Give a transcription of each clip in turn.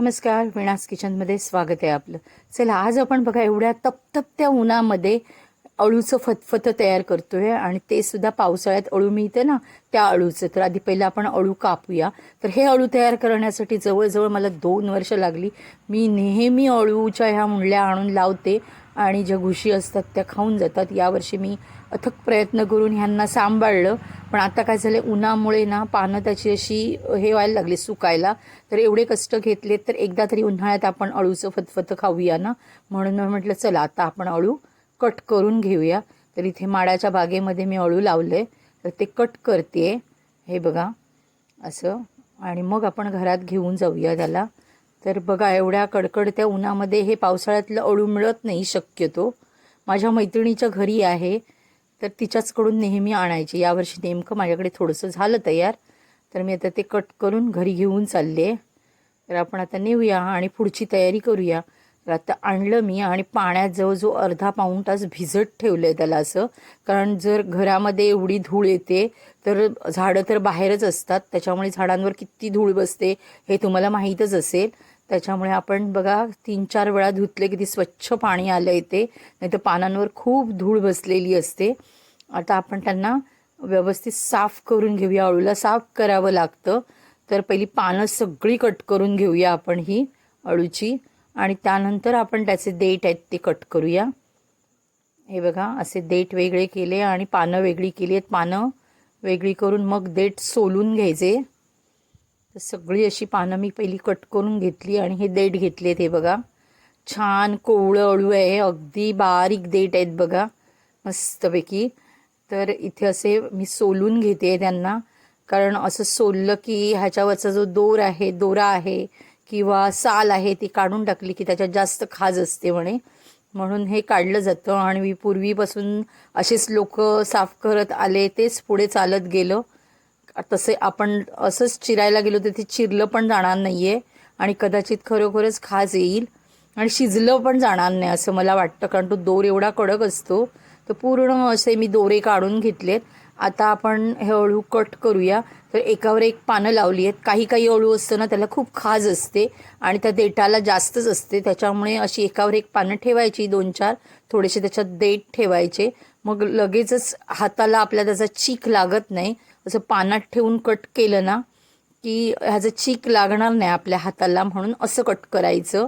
नमस्कार विणास किचनमध्ये स्वागत आहे आपलं. चला आज आपण बघा एवढ्या तपतपत्या उन्हामध्ये अळूचं फतफतं तयार करतोय आणि ते सुद्धा पावसाळ्यात अळू मिळते ना त्या अळूचं. तर आधी पहिलं आपण अळू कापूया. तर हे अळू तयार करण्यासाठी जवळजवळ मला दोन वर्ष लागली. मी नेहमी अळूच्या ह्या मुंडल्या आणून लावते आणि ज्या घुशी असतात त्या खाऊन जातात. यावर्षी मी अथक प्रयत्न करून ह्यांना सांभाळलं. पण आता काय झालं उन्हामुळे ना पानं त्याची अशी हे व्हायला लागली सुकायला. तर एवढे कष्ट घेतले तर एकदा तरी उन्हाळ्यात आपण अळूचं फतफत खाऊया ना? म्हणून म्हटलं चला आता आपण अळू कट करून घेऊया. तर इथे माडाच्या बागेमध्ये मी अळू लावले तर ते कट करते. हे बघा असं. आणि मग आपण घरात घेऊन जाऊया त्याला. तर बघा एवढ्या कडकडत्या उन्हामध्ये हे पावसाळ्यातलं अळू मिळत नाही शक्यतो. माझ्या मैत्रिणीच्या घरी आहे. तर तिच्याचकडून नेहमी आणायची. यावर्षी नेमकं माझ्याकडे थोडंसं झालं तयार. तर मी आता ते कट करून घरी घेऊन चालले. तर आपण आता नेऊया आणि पुढची तयारी करूया. तर आता आणलं मी आणि पाण्यात जवळजवळ अर्धा पाऊण तास भिजत ठेवलं आहे त्याला असं. कारण जर घरामध्ये एवढी धूळ येते तर झाडं तर बाहेरच असतात. त्याच्यामुळे झाडांवर किती धूळ बसते हे तुम्हाला माहीतच असेल. त्याच्यामुळे आपण बघा तीन चार वेळा धुतले की ती स्वच्छ पाणी आलं येते नाही तर पानांवर खूप धूळ बसलेली असते. आता आपण त्यांना व्यवस्थित साफ करून घेऊया. अळूला साफ करावं लागतं. तर पहिली पानं सगळी कट करून घेऊया आपण ही अळूची. आणि त्यानंतर आपण त्याचे देठ आहेत ते कट करूया. हे बघा असे देठ वेगळे केले आणि पानं वेगळी केली आहेत. पानं वेगळी करून मग देठ सोलून घ्यायचे. तर सगळी अशी पानं मी पहिली कट करून घेतली आणि हे देठ घेतले हे बघा. छान कोवळं अळू आहे अगदी बारीक देठ आहेत बघा मस्तपैकी. तर इथे असे मी सोलून घेते त्यांना कारण असं सोललं की ह्याच्यावरचा जो दोर आहे दोरा आहे किंवा साल आहे ती काढून टाकली की त्याच्यात जास्त खाज असते म्हणे. म्हणून हे काढलं जातं आणि मी पूर्वीपासून असेच लोक साफ करत आले तेच पुढे चालत गेलं. तसे आपण असंच चिरायला गेलो तर ते चिरलं पण जाणार नाही आहे आणि कदाचित खरोखरच खाज येईल आणि शिजलं पण जाणार नाही असं मला वाटतं कारण तो दोर एवढा कडक असतो. तर पूर्ण असे मी दोरे काढून घेतलेत. आता आपण हे अळू कट करूया. तर एकावर एक पानं लावली आहेत. काही काही अळू असतं ना त्याला खूप खाज असते आणि त्या देठाला जास्तच असते. त्याच्यामुळे अशी एकावर एक पानं ठेवायची दोन चार. थोडेसे त्याच्यात देठ ठेवायचे. मग लगेचच हाताला आपल्या त्याचा चीक लागत नाही. असं पानात ठेवून कट केलं ना की ह्याचं चीक लागणार नाही आपल्या हाताला म्हणून असं कट करायचं.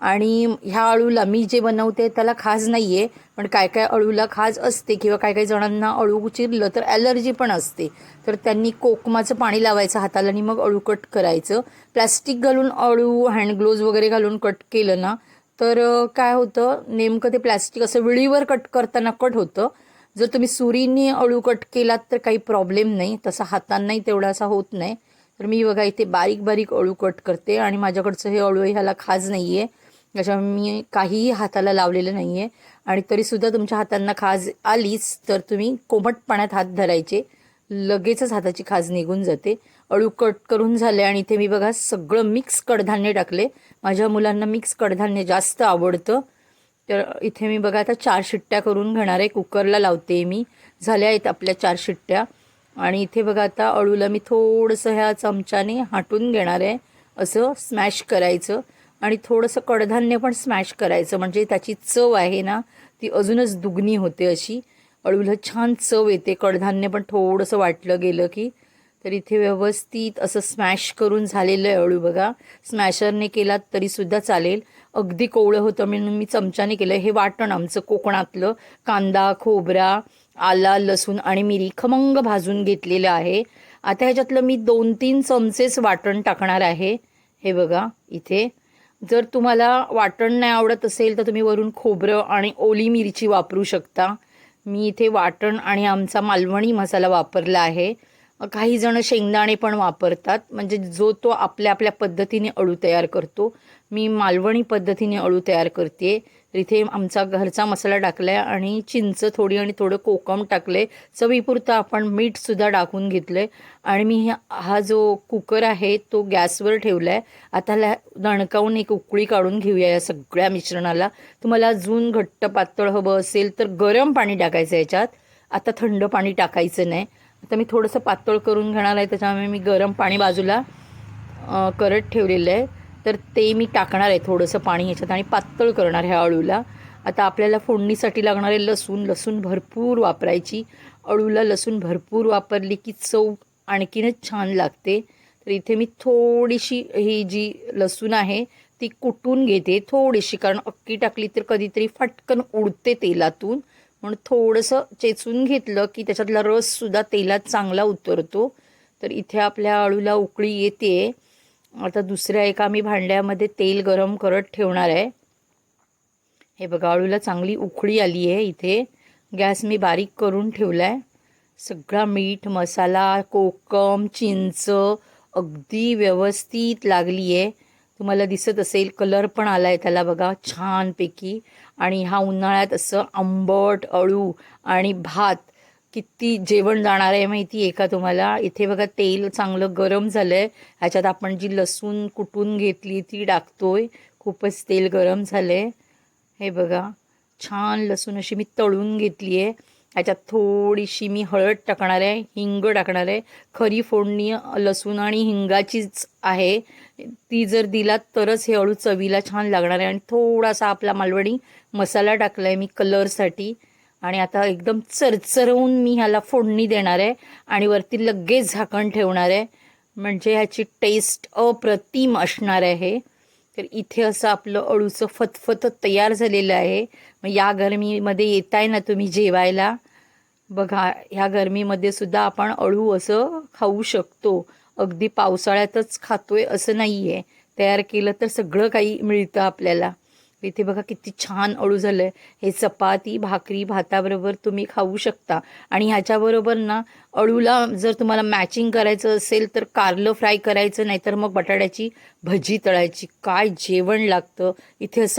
आणि ह्या अळूला मी जे बनवते त्याला खाज नाही आहे पण काय काय अळूला खाज असते किंवा काय काही जणांना अळू चिरलं तर ॲलर्जी पण असते. तर त्यांनी कोकमाचं पाणी लावायचं हाताला आणि मग अळू कट करायचं. प्लॅस्टिक घालून अळू हँड ग्लोव्ज वगैरे घालून कट केलं ना तर काय होतं नेमकं ते प्लॅस्टिक असं विळीवर कट करताना कट होतं. जर तुम्ही सुरीने अळू कट केलात तर काही प्रॉब्लेम नाही तसा हातांनाही तेवढा असा होत नाही. तर मी बघा इथे बारीक बारीक अळू कट करते आणि माझ्याकडचं हे अळू ह्याला खाज नाही आहे त्याच्यामुळे मी काहीही हाताला लावलेलं नाही आहे आणि तरीसुद्धा तुमच्या हातांना खाज आलीच तर तुम्ही कोमट पाण्यात हात धरायचे. लगेचच हाताची खाज निघून जाते. अळू कट करून झाले आणि इथे मी बघा सगळं मिक्स कडधान्य टाकले. माझ्या मुलांना मिक्स कडधान्य जास्त आवडतं. तर इथे मी बघा आता चार शिट्ट्या करून घेणार आहे. कुकरला लावते मी. झाल्या आहेत आपल्या चार शिट्ट्या. आणि इथे बघा आता अळूला मी थोडंसं ह्या चमच्याने हाटून घेणार आहे. असं स्मॅश करायचं. आणि थोडंसं कडधान्य पण स्मॅश करायचं. म्हणजे त्याची चव आहे ना ती अजूनच दुगणी होते अशी. अळूला छान चव येते. कडधान्य पण थोडंसं वाटलं गेलं की तर इथे व्यवस्थित असं स्मॅश करून झालेलं आहे अळू बघा. स्मॅशरने केलात तरीसुद्धा चालेल. अगदी कोवळं होतं म्हणून मी चमच्याने केलं. हे वाटण आमचं कोकणातलं. कांदा खोबरा आला लसूण आणि मिरी खमंग भाजून घेतलेलं आहे. आता ह्याच्यातलं मी दोन तीन चमचेच वाटण टाकणार आहे. हे बघा इथे. जर तुम्हाला वाटण नाही आवडत असेल तर तुम्ही वरून खोबरं आणि ओली मिरची वापरू शकता. मी इथे वाटण आणि आमचा मालवणी मसाला वापरला आहे. काही जण शेंगदाणे पण वापरतात. म्हणजे जो तो आपल्या आपल्या पद्धतीने अळू तयार करतो. मी मालवणी पद्धतीने अळू तयार करते तर इथे आमचा घरचा मसाला टाकला आहे आणि चिंच थोडी आणि थोडं कोकम टाकले चवीपुरतं आपण मीठसुद्धा टाकून घेतलं आहे आणि मी हा जो कुकर आहे तो गॅसवर ठेवला आहे आता ह्याला दणकावून एक उकळी काढून घेऊया या सगळ्या मिश्रणाला. तुम्हाला अजून घट्ट पातळ हवं असेल तर गरम पाणी टाकायचं याच्यात. आता थंड पाणी टाकायचं नाही. आता मी थोडंसं पातळ करून घेणार आहे त्याच्यामुळे मी गरम पाणी बाजूला करत ठेवलेलं आहे. तर ते मी टाकणार आहे थोडंसं पाणी ह्याच्यात आणि पातळ करणार ह्या अळूला. आता आपल्याला फोडणीसाठी लागणारे लसूण लसूण भरपूर वापरायची. अळूला लसूण भरपूर वापरली की चव आणखीनच छान लागते. तर इथे मी थोडीशी ही जी लसूण आहे ती कुटून घेते थोडीशी कारण अक्की टाकली तर कधीतरी फटकन उडते तेलातून. म्हणून थोडंसं चेचून घेतलं की त्याच्यातला रससुद्धा तेलात चांगला उतरतो. तर इथे आपल्या अळूला उकळी येते. आता दुसऱ्या एका मी भांड्यामध्ये तेल गरम करत ठेवणार आहे. हे बघा अळूला चांगली उकळी आली आहे इथे. गॅस मी बारीक करून ठेवला आहे सगळा मीठ मसाला कोकम चिंच अगदी व्यवस्थित लागली आहे तुम्हाला दिसत असेल कलर पण आला आहे त्याला बघा छानपैकी. आणि हा उन्हाळ्यात असं आंबट अळू आणि भात किती जेवण जाणार आहे माहिती आहे का तुम्हाला? इथे बघा तेल चांगलं गरम झालं आहे ह्याच्यात आपण जी लसूण कुटून घेतली ती टाकतोय. खूपच तेल गरम झालं आहे हे बघा छान लसूण अशी मी तळून घेतली आहे ह्याच्यात थोडीशी मी हळद टाकणार आहे हिंग टाकणार आहे. खरी फोडणी लसूण आणि हिंगाचीच आहे. ती जर दिलात तरच हे अळू चवीला छान लागणार आहे. आणि थोडासा आपला मालवणी मसाला टाकला आहे मी कलरसाठी. आणि आता एकदम चरचरवून मी ह्याला फोडणी देणार आहे. आणि वरती लगेच झाकण ठेवणार आहे. म्हणजे ह्याची टेस्ट अप्रतिम असणार आहे तर इथे असं आपलं अळूचं फतफत तयार झालेलं आहे. मग या गरमीमध्ये येताय ना तुम्ही जेवायला? बघा ह्या गरमीमध्ये सुद्धा आपण अळू असं खाऊ शकतो. अगदी पावसाळ्यातच खातोय असं नाही आहे तयार केलं तर सगळं काही मिळतं आपल्याला. इथे बघा किती छान अळू झालं आहे हे चपाती भाकरी भाताबरोबर तुम्ही खाऊ शकता. आणि ह्याच्याबरोबर ना अळूला जर तुम्हाला मॅचिंग करायचं असेल तर कारलं फ्राय करायचं नाहीतर मग बटाट्याची भजी तळायची. काय जेवण लागतं. इथे असं